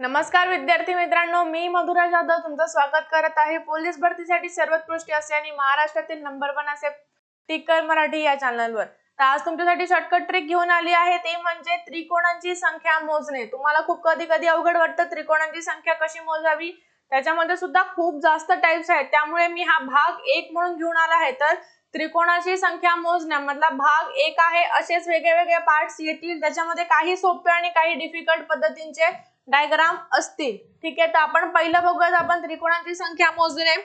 नमस्कार विद्यार्थी मित्रांनो मी मधुरा जाधव तुमचं स्वागत करत आहे. पोलीस भरतीसाठी सर्वोत्कृष्ट असे आणि महाराष्ट्रातील नंबर वन असे टिकर मराठी या चॅनलवर तर आज तुमच्यासाठी शॉर्टकट ट्रिक घेऊन आली आहे. ते म्हणजे त्रिकोणांची संख्या मोजणे. तुम्हाला खूप कधी कधी अवघड वाटतं त्रिकोणांची संख्या कशी मोजावी? त्याच्यामध्ये सुद्धा खूप जास्त टाइप्स आहेत. त्यामुळे मी हा भाग एक म्हणून घेऊन आला आहे. तर त्रिकोणाची संख्या मोजण्यामधला भाग एक आहे. असेच वेगळे वेगळे पार्ट्स येतील. त्याच्यामध्ये काही सोपे आणि काही डिफिकल्ट पद्धतींचे डायग्राम असतील. ठीक आहे तर आपण पहिलं बघूयात आपण त्रिकोणांची संख्या मोजणे.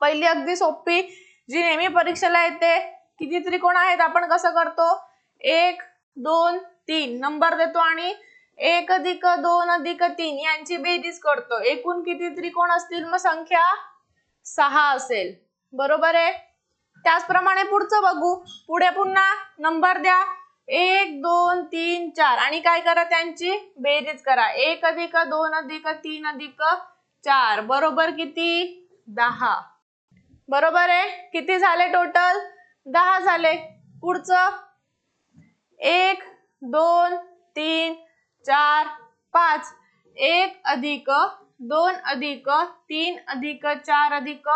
पहिली अगदी सोपी जी नेहमी परीक्षेला येते. किती त्रिकोण आहेत आपण कसं करतो? एक दोन तीन. नंबर देतो आणि एक अधिक दोन अधिक तीन यांची बेरीज करतो. एकूण किती त्रिकोण असतील? मग संख्या सहा असेल. बरोबर आहे? त्याचप्रमाणे पुढचं बघू. पुढे पुन्हा नंबर द्या. एक दोन तीन चार. आणि काय करा त्यांची? बेरीज करा. एक अधिक दोन अधिक तीन अधिक चार. बरोबर किती? दहा. बरोबर आहे? किती झाले टोटल दहा झाले. पुढचं? एक दोन तीन चार पाच. एक अधिक दोन अधिक तीन अधिक चार अधिक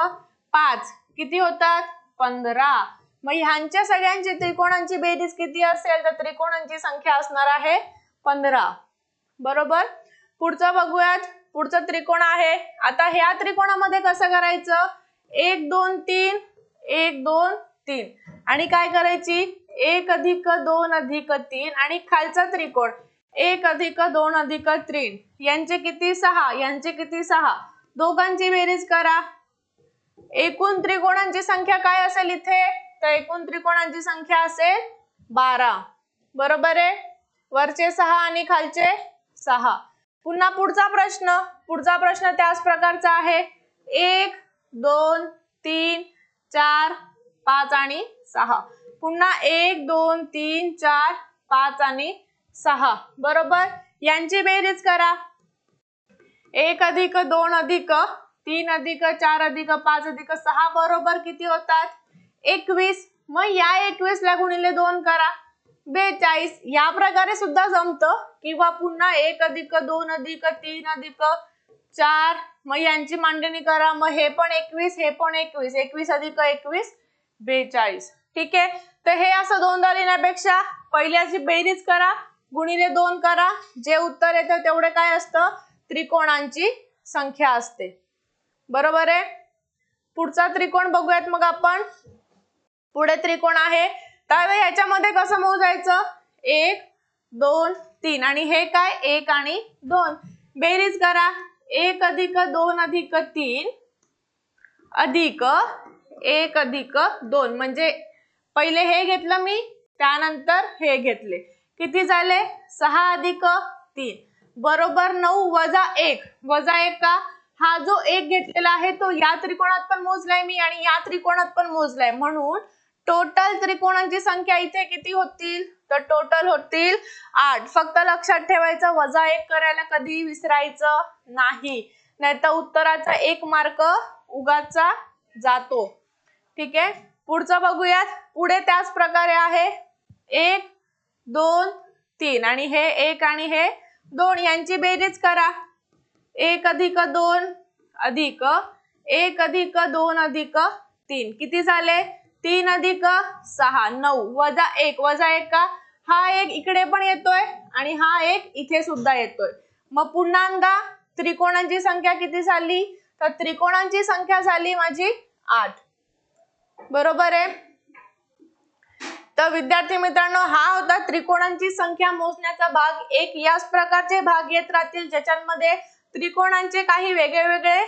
पाच. किती होतात? पंधरा. मग ह्यांच्या सगळ्यांची त्रिकोणांची बेरीज किती असेल तर त्रिकोणांची संख्या असणार आहे पंधरा. बरोबर? पुढचं बघूयात. पुढचं त्रिकोण आहे. आता ह्या त्रिकोणामध्ये कसं करायचं? एक दोन तीन. एक दोन तीन. आणि काय करायची? एक अधिक दोन अधिक तीन. आणि खालचा त्रिकोण. एक अधिक दोन अधिक तीन. यांचे किती? सहा. यांचे किती? सहा. दोघांची बेरीज करा. एकूण त्रिकोणांची संख्या काय असेल इथे? तर एकूण त्रिकोणांची संख्या असेल बारा. बरोबर आहे? वरचे सहा आणि खालचे सहा. पुन्हा पुढचा प्रश्न. पुढचा प्रश्न त्याच प्रकारचा आहे. एक दोन तीन चार पाच आणि सहा. पुन्हा एक दोन तीन चार पाच आणि सहा. बरोबर? यांची बेरीज करा. एक अधिक दोन अधिक तीन अधिक चार अधिक पाच अधिक सहा बरोबर किती होतात? एकवीस. मग या एकवीस ला गुणिले दोन करा. बेचाळीस. या प्रकारे सुद्धा जमतं. किंवा पुन्हा एक अधिक दोन अधिक तीन अधिक चार. मग यांची मांडणी करा. मग हे पण एकवीस हे पण एकवीस. एकवीस अधिक एकवीस बेचाळीस. ठीक आहे? तर हे असं दोनदा लिहिण्यापेक्षा पहिल्याची बेरीज करा. गुणिले दोन करा. जे उत्तर येतं तेवढे काय असतं? त्रिकोणांची संख्या असते. बरोबर आहे? पुढचा त्रिकोण बघूयात मग आपण. पुढे त्रिकोण आहे. तर याच्यामध्ये कसं मोजायचं एक दोन तीन. आणि हे काय? एक आणि दोन. बेरीज करा. एक अधिक दोन अधिक तीन अधिक एक अधिक दोन. म्हणजे पहिले हे घेतलं मी त्यानंतर हे घेतले. किती झाले? सहा अधिक तीन. बरोबर नऊ वजा एक. वजा एक का? हा जो एक घेतलेला आहे तो या त्रिकोणात पण मोजलाय मी आणि या त्रिकोणात पण मोजलाय. म्हणून टोटल त्रिकोणांची संख्या इथे किती होतील? तर टोटल होतील आठ. फक्त लक्षात ठेवायचं वजा एक करायला कधी विसरायचं नाही. नाहीतर उत्तराचा एक मार्क उगाचा जातो. ठीक आहे? पुढचं बघूयात. पुढे त्याच प्रकारे आहे. एक दोन तीन. आणि हे एक आणि हे दोन. यांची बेरीज करा. एक अधिक दोन अधिक एक अधिक दोन अधिक तीन. किती झाले? तीन अधिक सहा नऊ. वजा एक वजा एक का? हा एक इकडे पण येतोय आणि हा एक इथे सुद्धा येतोय. मग पुन्हा त्रिकोणांची संख्या किती झाली? तर त्रिकोणांची संख्या झाली माझी आठ. बरोबर आहे? तर विद्यार्थी मित्रांनो हा होता त्रिकोणांची संख्या मोजण्याचा भाग एक. याच प्रकारचे भाग येत राहतील ज्याच्यामध्ये त्रिकोणांचे काही वेगळे वेगळे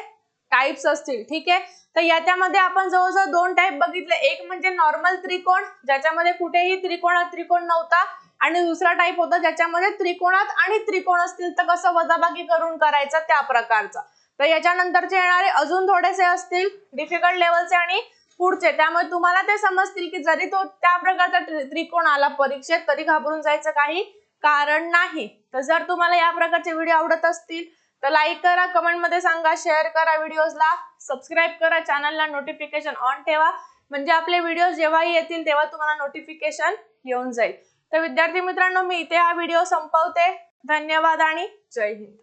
टाइप्स असतील ठीक आहे? तर याच्यामध्ये आपण जवळजवळ दोन टाईप बघितले. एक म्हणजे नॉर्मल त्रिकोण ज्याच्यामध्ये कुठेही त्रिकोणात त्रिकोण नव्हता आणि दुसरा टाइप होता ज्याच्यामध्ये त्रिकोणात आणि त्रिकोण असतील तर कसं वजाबाकी करून करायचं त्या प्रकारचा. तर याच्यानंतरचे येणारे अजून थोडेसे असतील डिफिकल्ट लेवलचे आणि पुढचे. त्यामुळे तुम्हाला ते समजतील की जरी तो त्या प्रकारचा त्रिकोण आला परीक्षेत तरी घाबरून जायचं काही कारण नाही. तर जर तुम्हाला या प्रकारचे व्हिडिओ आवडत असतील तर लाईक करा कमेंटमध्ये सांगा शेअर करा व्हिडिओजला सबस्क्राईब करा चॅनलला नोटिफिकेशन ऑन ठेवा. म्हणजे आपले व्हिडिओ जेव्हाही येतील तेव्हा तुम्हाला नोटिफिकेशन येऊन जाईल. तर विद्यार्थी मित्रांनो मी इथे हा व्हिडिओ संपवते. धन्यवाद आणि जय हिंद.